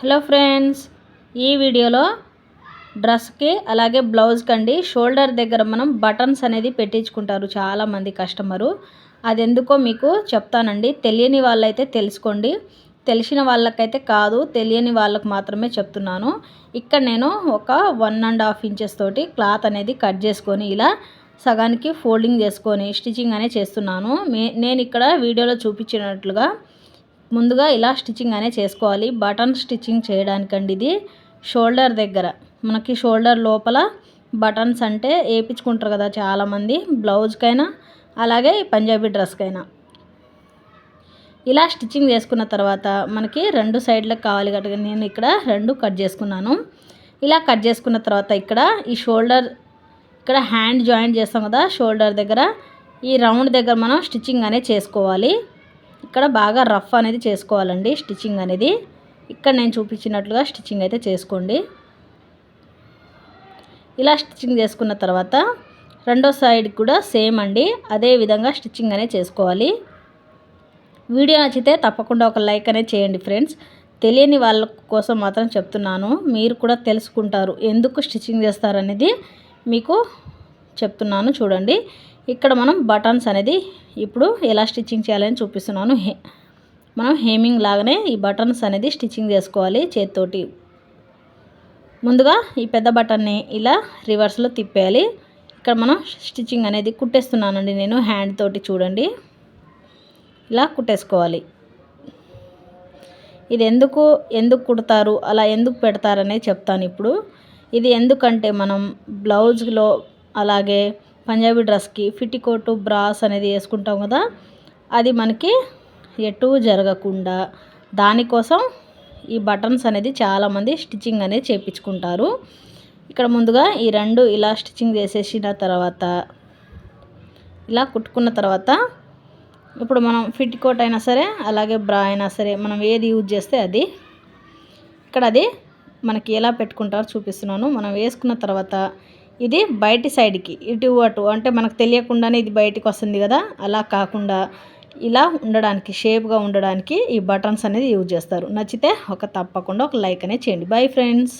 Hello friends ఈ వీడియోలో డ్రెస్కి అలాగే బ్లౌజ్కి అండి షోల్డర్ దగ్గర మనం బటన్స్ అనేది పెట్టించుకుంటారు చాలామంది కస్టమరు. అది ఎందుకో మీకు చెప్తానండి తెలియని వాళ్ళైతే తెలుసుకోండి. తెలిసిన వాళ్ళకైతే కాదు తెలియని వాళ్ళకు మాత్రమే చెప్తున్నాను. ఇక్కడ నేను ఒక వన్ అండ్ హాఫ్ ఇంచెస్ తోటి క్లాత్ అనేది కట్ చేసుకొని ఇలా సగానికి ఫోల్డింగ్ చేసుకొని స్టిచ్చింగ్ అనేది చేస్తున్నాను. మే నేను ఇక్కడ వీడియోలో చూపించినట్లుగా ముందుగా ఇలా స్టిచ్చింగ్ అనే చేసుకోవాలి. బటన్ స్టిచ్చింగ్ చేయడానికండి ఇది. షోల్డర్ దగ్గర. మనకి షోల్డర్ లోపల బటన్స్ అంటే వేయించుకుంటారు కదా చాలామంది. బ్లౌజ్కైనా అలాగే పంజాబీ డ్రెస్కైనా. ఇలా స్టిచ్చింగ్ చేసుకున్న తర్వాత మనకి రెండు సైడ్లకు కావాలి కనుక నేను ఇక్కడ రెండు కట్ చేసుకున్నాను. ఇలా కట్ చేసుకున్న తర్వాత ఇక్కడ ఈ షోల్డర్ ఇక్కడ హ్యాండ్ జాయింట్ చేస్తాం కదా షోల్డర్ దగ్గర. ఈ రౌండ్ దగ్గర మనం స్టిచ్చింగ్ అనేది చేసుకోవాలి. ఇక్కడ బాగా రఫ్ అనేది చేసుకోవాలండి స్టిచ్చింగ్ అనేది. ఇక్కడ నేను చూపించినట్లుగా స్టిచ్చింగ్ అయితే చేసుకోండి. ఇలా స్టిచ్చింగ్ చేసుకున్న తర్వాత రెండో సైడ్ కూడా సేమ్ అండి. అదే విధంగా స్టిచ్చింగ్ అనేది చేసుకోవాలి. వీడియో నచ్చితే తప్పకుండా ఒక లైక్ అనేది చేయండి ఫ్రెండ్స్. తెలియని వాళ్ళ కోసం మాత్రం చెప్తున్నాను. మీరు కూడా తెలుసుకుంటారు ఎందుకు స్టిచ్చింగ్ చేస్తారనేది మీకు చెప్తున్నాను చూడండి. ఇక్కడ మనం బటన్స్ అనేది ఇప్పుడు ఎలా స్టిచ్చింగ్ చేయాలని చూపిస్తున్నాను. మనం హేమింగ్ లాగానే ఈ బటన్స్ అనేది స్టిచ్చింగ్ చేసుకోవాలి చేతితోటి. ముందుగా ఈ పెద్ద బటన్ని ఇలా రివర్స్లో తిప్పేయాలి. ఇక్కడ మనం స్టిచ్చింగ్ అనేది కుట్టేస్తున్నానండి నేను హ్యాండ్ తోటి చూడండి. ఇలా కుట్టేసుకోవాలి. ఇది ఎందుకు ఎందుకు కుడతారు అలా ఎందుకు పెడతారనే చెప్తాను ఇప్పుడు. ఇది ఎందుకంటే మనం బ్లౌజ్లో అలాగే పంజాబీ డ్రెస్కి ఫిటికోటు బ్రాస్ అనేది వేసుకుంటాం కదా. అది మనకి ఎటు జరగకుండా దానికోసం ఈ బటన్స్ అనేది చాలామంది స్టిచ్చింగ్ అనేది చేయించుకుంటారు. ఇక్కడ ముందుగా ఈ రెండు ఇలా స్టిచ్చింగ్ చేసేసిన తర్వాత ఇలా కుట్టుకున్న తర్వాత ఇప్పుడు మనం ఫిట్ కోట్ అయినా సరే అలాగే బ్రా అయినా సరే మనం ఏది యూజ్ చేస్తే అది. ఇక్కడ అది మనకి ఎలా పెట్టుకుంటారో చూపిస్తున్నాను. మనం వేసుకున్న తర్వాత ఇది బయటి సైడ్కి. ఇటు అటు అంటే మనకు తెలియకుండానే ఇది బయటికి వస్తుంది కదా? అలా కాకుండా ఇలా ఉండడానికి షేప్గా ఉండడానికి ఈ బటన్స్ అనేది యూజ్ చేస్తారు. నచ్చితే ఒక తప్పకుండా ఒక లైక్ అనేది చేయండి. Bye friends!